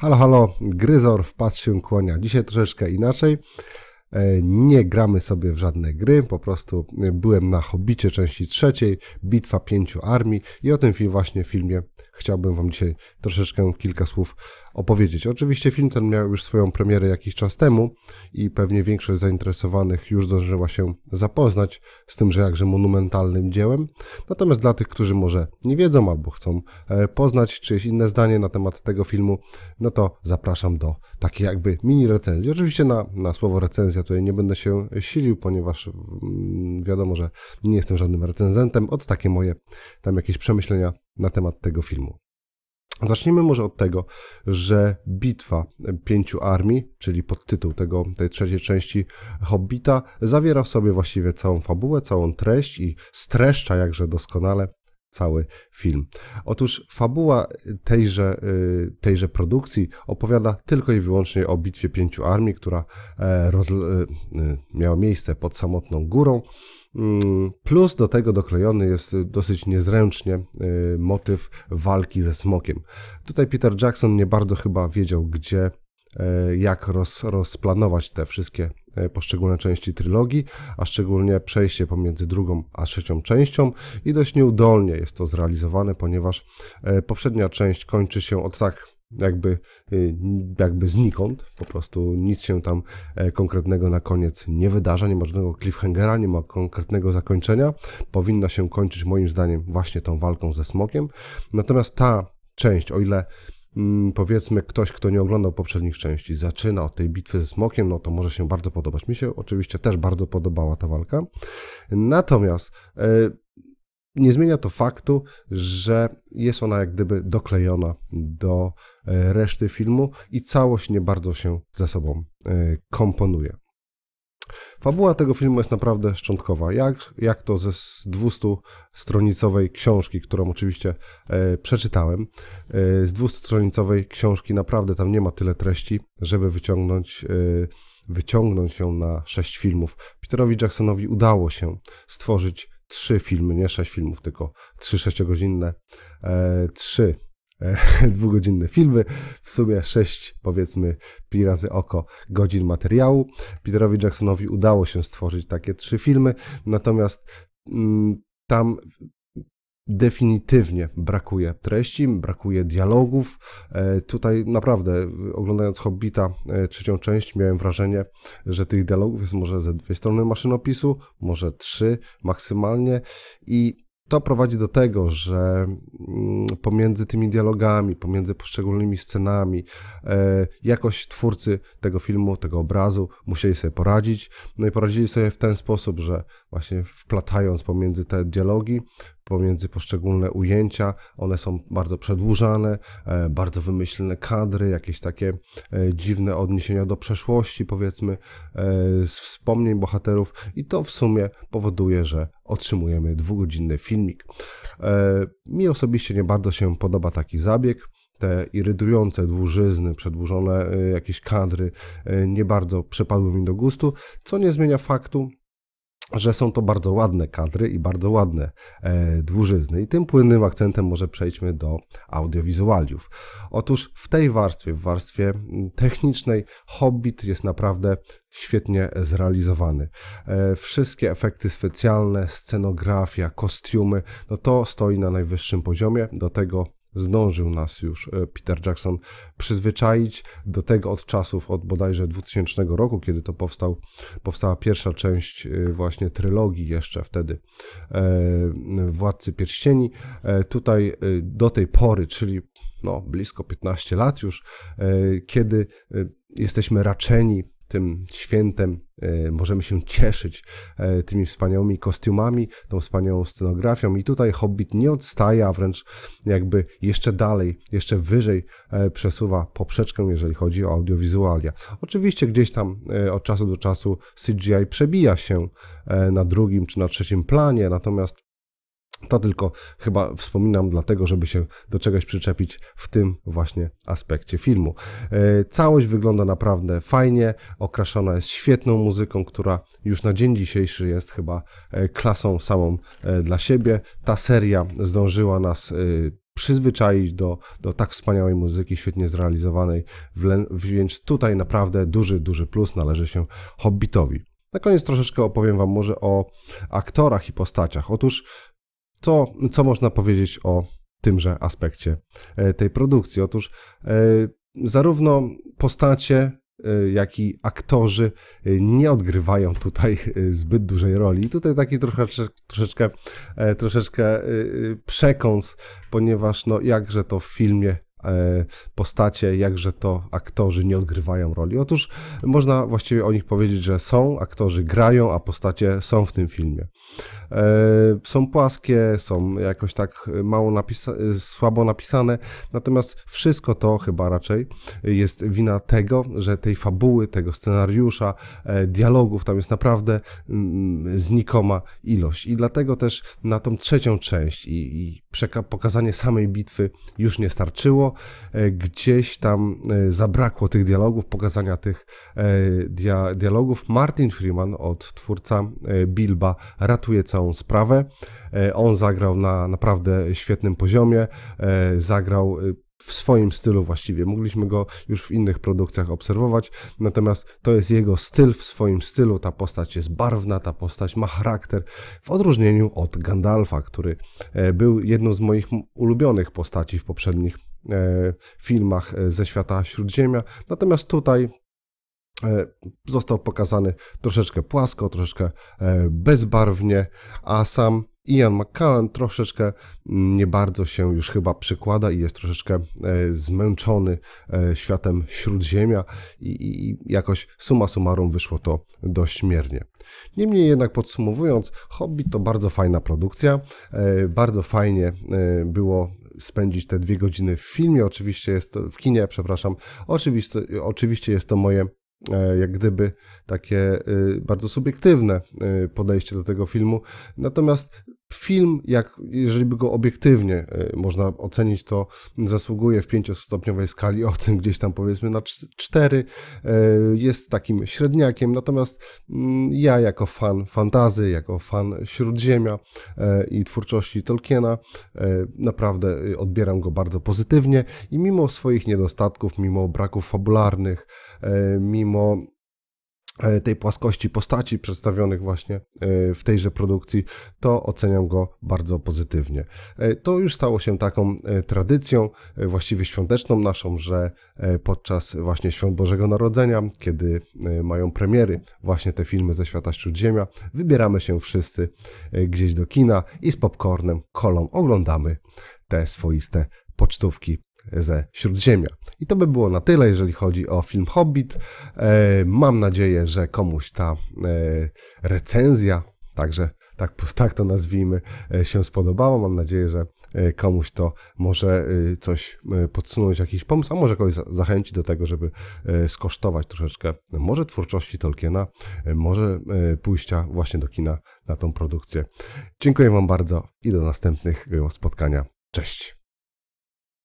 Halo, halo, Gryzor wpadł się kłonia. Dzisiaj troszeczkę inaczej. E, nie gramy sobie w żadne gry, po prostu byłem na Hobbicie części trzeciej, Bitwa Pięciu Armii i o tym właśnie filmie chciałbym Wam dzisiaj troszeczkę kilka słów opowiedzieć. Oczywiście film ten miał już swoją premierę jakiś czas temu i pewnie większość zainteresowanych już zdążyła się zapoznać z tymże jakże monumentalnym dziełem. Natomiast dla tych, którzy może nie wiedzą albo chcą e, poznać czyjeś inne zdanie na temat tego filmu, no to zapraszam do takiej jakby mini recenzji. Oczywiście na, na słowo recenzja tutaj nie będę się silił, ponieważ mm, wiadomo, że nie jestem żadnym recenzentem. Od takie moje tam jakieś przemyślenia na temat tego filmu. Zacznijmy może od tego, że bitwa pięciu armii, czyli podtytuł tego, tej trzeciej części Hobbita, zawiera w sobie właściwie całą fabułę, całą treść i streszcza jakże doskonale cały film. Otóż fabuła tejże, y, tejże produkcji opowiada tylko i wyłącznie o bitwie pięciu armii, która e, roz, y, y, miała miejsce pod samotną górą. Mm, plus do tego doklejony jest dosyć niezręcznie motyw walki ze smokiem. Tutaj Peter Jackson nie bardzo chyba wiedział, gdzie e, jak roz, rozplanować te wszystkie E, poszczególne części trylogii, a szczególnie przejście pomiędzy drugą a trzecią częścią i dość nieudolnie jest to zrealizowane, ponieważ e, poprzednia część kończy się od tak jakby, e, jakby znikąd, po prostu nic się tam konkretnego na koniec nie wydarza, nie ma żadnego cliffhangera, nie ma konkretnego zakończenia. Powinna się kończyć moim zdaniem właśnie tą walką ze smokiem. Natomiast ta część, o ile powiedzmy ktoś, kto nie oglądał poprzednich części, zaczyna od tej bitwy ze smokiem, no to może się bardzo podobać. Mi się oczywiście też bardzo podobała ta walka. Natomiast e, nie zmienia to faktu, że jest ona jak gdyby doklejona do e, reszty filmu i całość nie bardzo się ze sobą e, komponuje. Fabuła tego filmu jest naprawdę szczątkowa, jak, jak to ze 200-stronicowej książki, którą oczywiście e, przeczytałem. E, z 200-stronicowej książki naprawdę tam nie ma tyle treści, żeby wyciągnąć, e, wyciągnąć ją na sześć filmów. Peterowi Jacksonowi udało się stworzyć trzy filmy, nie sześć filmów, tylko trzy sześciogodzinne, e, trzy dwugodzinne filmy, w sumie sześć powiedzmy pi razy oko godzin materiału. Peterowi Jacksonowi udało się stworzyć takie trzy filmy, natomiast mm, tam definitywnie brakuje treści, brakuje dialogów. E, tutaj naprawdę, oglądając Hobbita e, trzecią część, miałem wrażenie, że tych dialogów jest może ze dwie strony maszynopisu, może trzy maksymalnie i to prowadzi do tego, że mm, pomiędzy tymi dialogami, pomiędzy poszczególnymi scenami, e, jakoś twórcy tego filmu, tego obrazu musieli sobie poradzić. No i poradzili sobie w ten sposób, że właśnie wplatając pomiędzy te dialogi, pomiędzy poszczególne ujęcia. One są bardzo przedłużane, e, bardzo wymyślne kadry, jakieś takie e, dziwne odniesienia do przeszłości, powiedzmy, e, z wspomnień bohaterów, i to w sumie powoduje, że otrzymujemy dwugodzinny filmik. Mi osobiście nie bardzo się podoba taki zabieg te irytujące dłużyzny, przedłużone jakieś kadry nie bardzo przepadły mi do gustu, co nie zmienia faktu, że są to bardzo ładne kadry i bardzo ładne e, dłużyzny. I tym płynnym akcentem może przejdźmy do audiowizualiów. Otóż w tej warstwie, w warstwie technicznej, Hobbit jest naprawdę świetnie zrealizowany. E, wszystkie efekty specjalne, scenografia, kostiumy, no to stoi na najwyższym poziomie. Do tego zdążył nas już e, Peter Jackson przyzwyczaić do tego od czasów, od bodajże 2000 roku, kiedy to powstał, powstała pierwsza część e, właśnie trylogii jeszcze wtedy e, Władcy Pierścieni. Tutaj do tej pory, czyli no, blisko 15 lat już, kiedy jesteśmy raczeni tym świętem e, możemy się cieszyć e, tymi wspaniałymi kostiumami, tą wspaniałą scenografią i tutaj Hobbit nie odstaje, a wręcz jakby jeszcze dalej, jeszcze wyżej e, przesuwa poprzeczkę, jeżeli chodzi o audiowizualia. Oczywiście gdzieś tam od czasu do czasu CGI przebija się na drugim czy na trzecim planie, natomiast to tylko chyba wspominam dlatego, żeby się do czegoś przyczepić w tym właśnie aspekcie filmu. E, całość wygląda naprawdę fajnie, okraszona jest świetną muzyką, która już na dzień dzisiejszy jest chyba e, klasą samą e, dla siebie. Ta seria zdążyła nas przyzwyczaić do, do tak wspaniałej muzyki, świetnie zrealizowanej, więc tutaj naprawdę duży, duży plus należy się Hobbitowi. Na koniec troszeczkę opowiem Wam może o aktorach i postaciach. Otóż, co, co można powiedzieć o tymże aspekcie e, tej produkcji? Otóż, e, zarówno postacie, e, jak i aktorzy nie odgrywają tutaj zbyt dużej roli. I tutaj taki troszeczkę, troszeczkę, troszeczkę przekąs, ponieważ no jakże to w filmie postacie, jakże to aktorzy nie odgrywają roli. Otóż można właściwie o nich powiedzieć, że są, aktorzy grają, a postacie są w tym filmie. E, są płaskie, są jakoś tak mało napisa słabo napisane, natomiast wszystko to chyba raczej jest wina tego, że tej fabuły, tego scenariusza, e, dialogów tam jest naprawdę mm, znikoma ilość. I dlatego też na tą trzecią część i, i pokazanie samej bitwy już nie starczyło. E, gdzieś tam zabrakło tych dialogów, pokazania tych dia dialogów. Martin Freeman od twórca Bilba ratuje całą sprawę. E, on zagrał na naprawdę świetnym poziomie, e, zagrał e, w swoim stylu właściwie. Mogliśmy go już w innych produkcjach obserwować, natomiast to jest jego styl w swoim stylu. Ta postać jest barwna, ta postać ma charakter, w odróżnieniu od Gandalfa, który był jedną z moich ulubionych postaci w poprzednich filmach ze świata Śródziemia. Natomiast tutaj E, został pokazany troszeczkę płasko, troszeczkę e, bezbarwnie, a sam Ian McCallan troszeczkę nie bardzo się już chyba przykłada i jest troszeczkę e, zmęczony światem śródziemia i, i jakoś suma summarum wyszło to dość miernie. Niemniej jednak podsumowując, Hobbit to bardzo fajna produkcja, bardzo fajnie było spędzić te dwie godziny w filmie, oczywiście jest to, w kinie, przepraszam, oczywiście, oczywiście jest to moje E, jak gdyby takie y, bardzo subiektywne y, podejście do tego filmu. Natomiast film, jak, jeżeli by go obiektywnie y, można ocenić, to zasługuje w pięciostopniowej skali ocen gdzieś tam powiedzmy na cztery. Jest takim średniakiem, natomiast mm, ja jako fan fantazy, jako fan Śródziemia i twórczości Tolkiena naprawdę odbieram go bardzo pozytywnie i mimo swoich niedostatków, mimo braków fabularnych, E, mimo e, tej płaskości postaci przedstawionych właśnie e, w tejże produkcji, to oceniam go bardzo pozytywnie. To już stało się taką tradycją, właściwie świąteczną naszą, że podczas właśnie Świąt Bożego Narodzenia, kiedy mają premiery właśnie te filmy ze świata Śródziemia, wybieramy się wszyscy gdzieś do kina i z popcornem, kolą oglądamy te swoiste pocztówki ze Śródziemia. I to by było na tyle, jeżeli chodzi o film Hobbit. E, mam nadzieję, że komuś ta e, recenzja, także tak, tak to nazwijmy, e, się spodobała. Mam nadzieję, że komuś to może coś podsunąć, jakiś pomysł, a może kogoś zachęci do tego, żeby skosztować troszeczkę może twórczości Tolkiena, może pójścia właśnie do kina na tą produkcję. Dziękuję Wam bardzo i do następnych spotkania. Cześć.